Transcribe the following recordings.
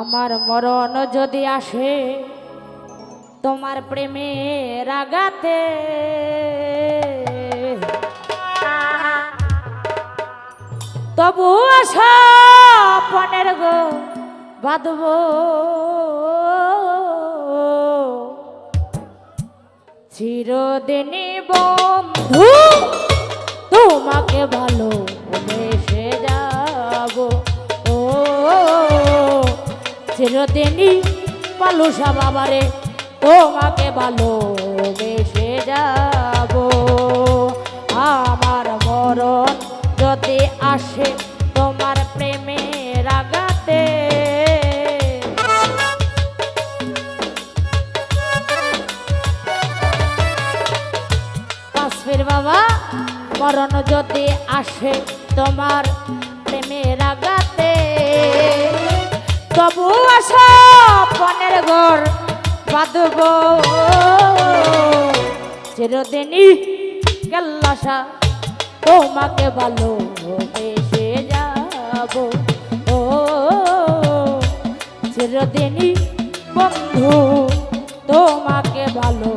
আমার মরণ যদি আসে, তোমার প্রেমের রাগাতে। তবু আশা পনেরো গো বাঁধব। চিরদিনী বন্ধু তোমাকে ভালো চিরদিনই পালুসা বাবারে তোমাকে ভালো বেসে যাব। আমার মরণ যদি আসে তোমার প্রেমের আগাতে কাশ্মীর বাবা, মরণ যদি আসে তোমার প্রেমের আগাতে তবু আসা পনেরো ঘর বাঁধব। চিরদিনই কেল্লাসা তোমাকে ভালো বেসে যাব। ও, চিরদিনই বন্ধু, তোমাকে ভালো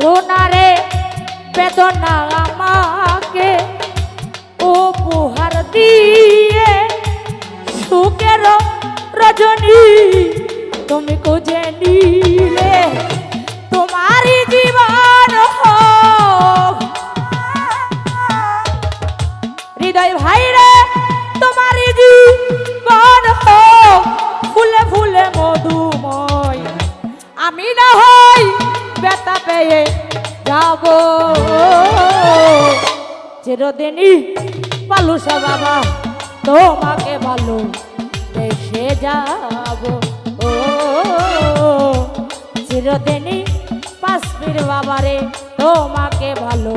রোনারে বেদনা আমাকে উপহার দিয়ে সুখের রজনী তুমি খুঁজে হৃদয় ভাই রে তোমারই জীবন হোক ফুলে ফুলে মধুময়। আমি না হই বেতা পেয়ে যাব। চিরদিনই পালুসা বাবা তোমাকে ভালো বেসে যাব। ও, চিরদিনই পাশমির বাবারে তোমাকে ভালো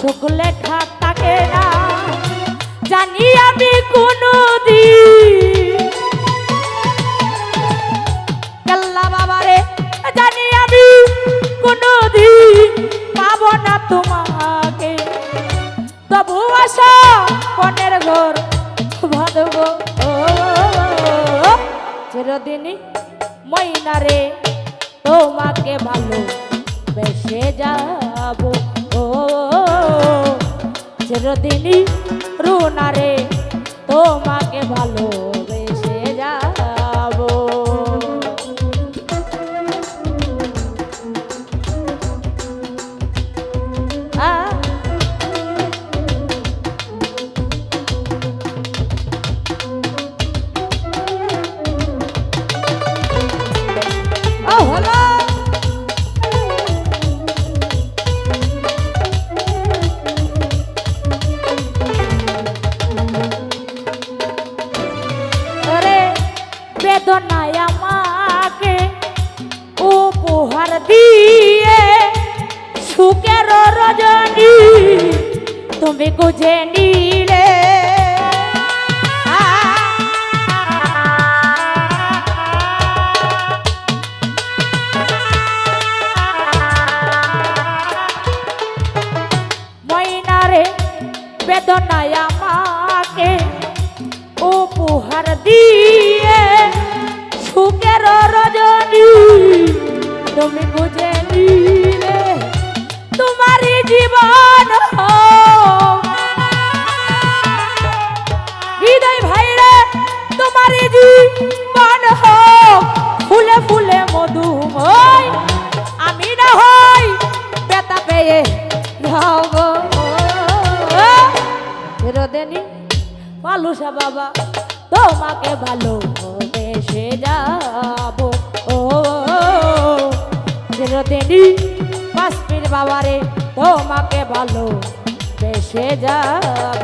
সুখ থাকে না, জানি আমি কোনো বাবারে জানি আমি পাবো না তোমাকে। তবু আশা পনেরো ঘর ও চিরদিনই মইনারে তোমাকে ভালো বেসে যাব। চিরদিনই রুনারে তোমাকে ভালো তুমি খুঁজে নিলে। ময়নারে বেদনায় আমাকে উপহার দিয়ে সুখের রজনী তুমি বাবা তোমাকে ভালো বেশে যাব ও চিরদিনই কাশ্মীর বাবারে তোমাকে ভালো বেশে যাব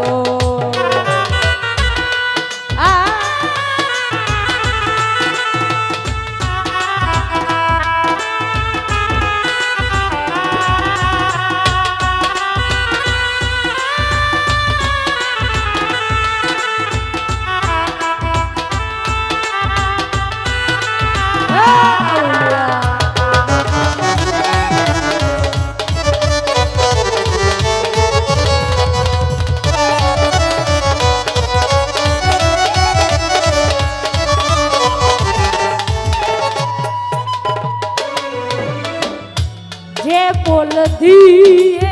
যে বল দিয়ে,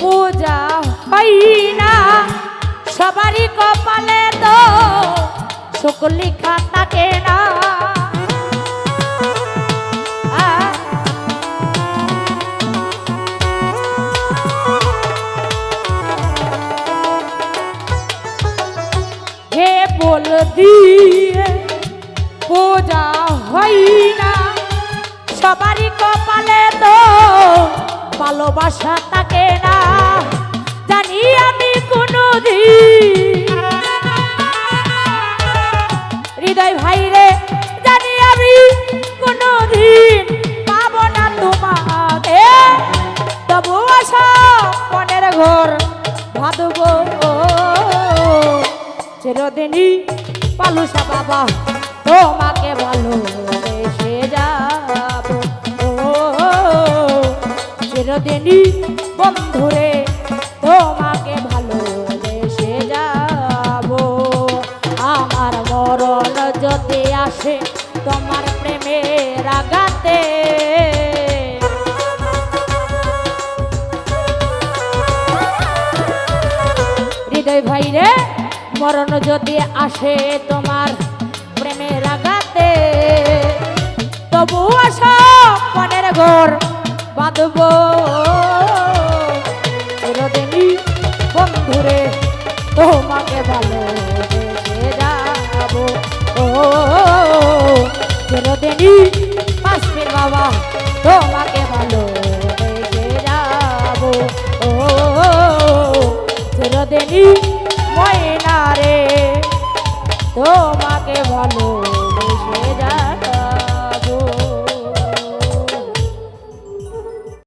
পূজা হয় না। সবারই কপালে তো সুখ থাকে না। হে বল দিয়ে, পূজা হয় না। সবারই কপালে ভালোবাসা থাকে না। জানি আমি কোনো হৃদয় ভাইরে, জানি আমি কোনো দিন পাবো না তোমাকে। তবু আশা মনের ঘর ভাদব চিরদিনই পালুসা বাবা তোমাকে চিরদিনই বন্ধুরে, তোমাকে ভালোবেসে যাব। আমার মরণ যদি আসে, তোমার প্রেমের আঘাতে। হৃদয় ভাই রে, মরণ যদি আসে, তোমার প্রেমের আঘাতে। তবু আসো মনের ঘর বাঁধব। তোমাকে ভালোবেসে যাব ও চিরদিনই বাবা